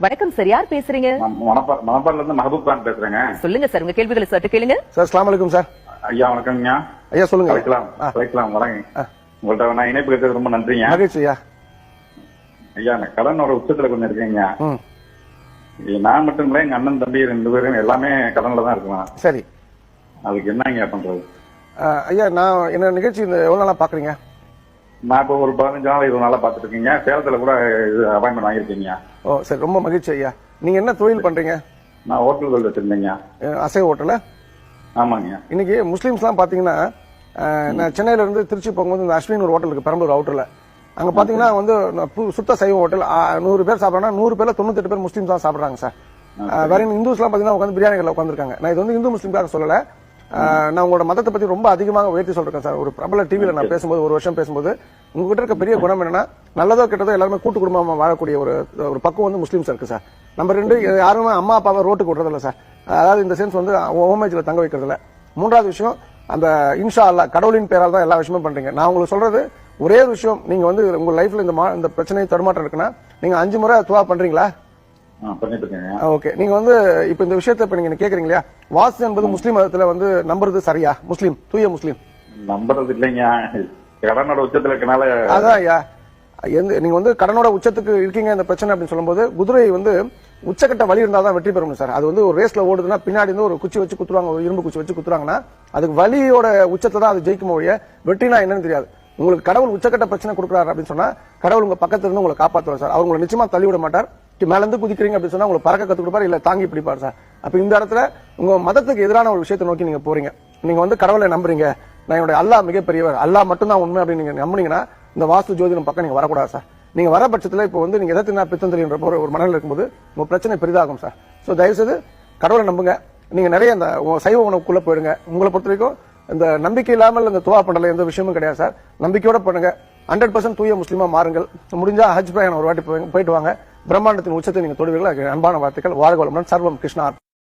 வணக்கம் சார் யார் பேசுறீங்க? மணப்பாடுல இருந்து மஹபூப் கான் பேசுறேங்க. சொல்லுங்க சார் உங்க கேள்விகளை சற்று கேளுங்க. சார் அஸ்லாம் வலைக்கும் சார். ஐயா வணக்கம்ங்க. ஐயா சொல்லுங்க. கலைக்கலாம் ஆ, கலைக்கலாம் வணங்க உங்கள்ட்ட நான் இணைப்பு கிடைச்சது ரொம்ப நன்றிங்க. மகிழ்ச்சி ஐயா. ஐயா நான் கடன் ஒரு உச்சத்துல கொஞ்சம் இருக்கேங்க. நான் மட்டும் இல்ல எங்க அண்ணன் தம்பி ரெண்டு பேரும் எல்லாமே கடன்ல தான் இருக்கலாம் சரி. அதுக்கு என்னங்க பண்றது ஆ, ஐயா நான் என்ன நிகழ்ச்சி இந்த எவ்வளோ நாளாக பார்க்குறீங்க நான் இப்போ ஒரு பதினஞ்சு நாள் இருபது நாளா பாத்துட்டு இருக்கீங்க சேலத்துல கூட அப்பாயின்மெண்ட் வாங்கியிருக்கீங்க ஓ சரி ரொம்ப மகிழ்ச்சி ஐயா. நீங்கள் என்ன தொழில் பண்ணுறீங்க நான் ஹோட்டல் தொழில் வச்சிருந்தேங்க அசைவ ஹோட்டலில் ஆமாங்க இன்னைக்கு முஸ்லீம்ஸ்லாம் பார்த்தீங்கன்னா நான் சென்னையில இருந்து திருச்சி போகும்போது இந்த அஸ்வின் ஒரு ஹோட்டல் இருக்கு பெரம்பலூர் அவுட்டரில் அங்கே பார்த்தீங்கன்னா வந்து சுத்த சைவ ஹோட்டல் நூறு பேர் சாப்பிட்றா நூறு பேர்ல தொண்ணூத்தெட்டு பேர் முஸ்லீம்ஸ் தான் சாப்பிட்றாங்க சார். வேற இந்துஸ்லாம் பார்த்தீங்கன்னா உட்காந்து பிரியாணி கடையில் உட்காந்துருக்காங்க. நான் இது வந்து இந்து முஸ்லீம்காக சொல்லலை. நான் உங்களோட மதத்தை பத்தி ரொம்ப அதிகமாக உயர்த்தி சொல்றேன் சார். ஒரு பிரபல டிவியில நான் பேசும்போது ஒரு வருஷம் பேசும்போது உங்ககிட்ட இருக்க பெரிய குணம் என்னன்னா நல்லதோ கெட்டதோ எல்லாருமே கூட்டு குடும்பமா வாழக்கூடிய ஒரு ஒரு பக்குவம் வந்து முஸ்லீம்ஸ் இருக்கு சார். நம்பர் ரெண்டு யாருமே அம்மா அப்பாவை ரோட்டுக்கு விடுறதில்ல சார். அதாவது இந்த சென்ஸ் வந்து ஹோமேஜ்ல தங்க வைக்கிறதில்ல. மூன்றாவது விஷயம் அந்த இன்ஷா அல்லா கடவுளின் பேரால் தான் எல்லா விஷயமும் பண்றீங்க. நான் உங்களுக்கு சொல்றது ஒரே விஷயம் நீங்க வந்து உங்க லைஃப்ல இந்த இந்த பிரச்சனை தடுமாற்றம் இருக்குன்னா நீங்க அஞ்சு முறை துவா பண்றீங்களா? ஓகே. நீங்க வந்து இப்ப இந்த விஷயத்தை இப்ப நீங்க கேக்குறீங்க இல்லையா வாஸ்து என்பது முஸ்லீம் மதத்துல வந்து நம்புறது சரியா? முஸ்லீம் தூய முஸ்லீம். நம்புறது இல்லைங்க. கடனோட உச்சத்துல இருக்கனால அதான் ஐயா. எந்த நீங்க வந்து கடனோட உச்சத்துக்கு இருக்கீங்க இந்த பிரச்சனை அப்படின்னு சொல்லும்போது குதிரை வந்து உச்சக்கட்ட வலி இருந்தா தான் வெற்றி பெறணும் சார். அது வந்து ஒரு ரேஸ்ல ஓடுதுன்னா பின்னாடி இருந்து ஒரு குச்சி வச்சு குத்துறாங்க ஒரு இரும்பு குச்சி வச்சு குத்துறாங்கன்னா அதுக்கு வலியோட உச்சத்தை தான் அது ஜெயிக்கும் ஒழிய வெற்றினா என்னன்னு தெரியாது. உங்களுக்கு கடவுள் உச்சக்கட்ட பிரச்சனை கொடுக்குறாரு அப்படின்னு சொன்னா கடவுள் உங்க பக்கத்துல இருந்து உங்களை காப்பாத்துவார் சார். அவர் உங்களை நிச்சயமா தள்ளி விட மாட்டார். மேலேருந்து குதிக்கிறீங்க அப்படின்னு சொன்னா உங்களுக்கு பறக்க கற்றுக் கொடுப்பாரு இல்லை தாங்கி பிடிப்பார் சார். அப்போ இந்த இடத்துல உங்கள் மதத்துக்கு எதிரான ஒரு விஷயத்தை நோக்கி நீங்கள் போறீங்க. நீங்கள் வந்து கடவுளை நம்புறீங்க. நான் என்னுடைய அல்லாஹ் மிகப்பெரியவர். அல்லாஹ் மட்டும்தான் உண்மை அப்படின்னு நீங்கள் நம்புனீங்கன்னா இந்த வாஸ்து ஜோதிடம் பக்கம் நீங்கள் வரக்கூடாது சார். நீங்கள் வர பட்சத்தில் இப்போ வந்து நீங்கள் எதை பித்தம் தெரியுன்ற ஒரு ஒரு மனநிலை இருக்கும்போது உங்கள் பிரச்சனை பெரிதாகும் சார். ஸோ தயவுசெய்து கடவுளை நம்புங்க. நீங்கள் நிறைய இந்த சைவ உணவுக்குள்ளே போயிடுங்க. உங்களை பொறுத்த வரைக்கும் இந்த நம்பிக்கை இல்லாமல் இந்த துவா பண்ணல எந்த விஷயமும் கிடையாது சார். நம்பிக்கையோட பண்ணுங்க. ஹண்ட்ரட் பர்சன்ட் தூய முஸ்லீமா மாறுங்கள். முடிஞ்சா ஹஜ் பிரயாணம் ஒரு வாட்டி போய்- போயிட்டு வாங்க. பிரம்மாண்டத்தின் உச்சத்தை நீங்க தொடுவீர்கள்? அன்பான வார்த்தைகள் வாழ்க வளமுடன் சர்வம் கிருஷ்ணா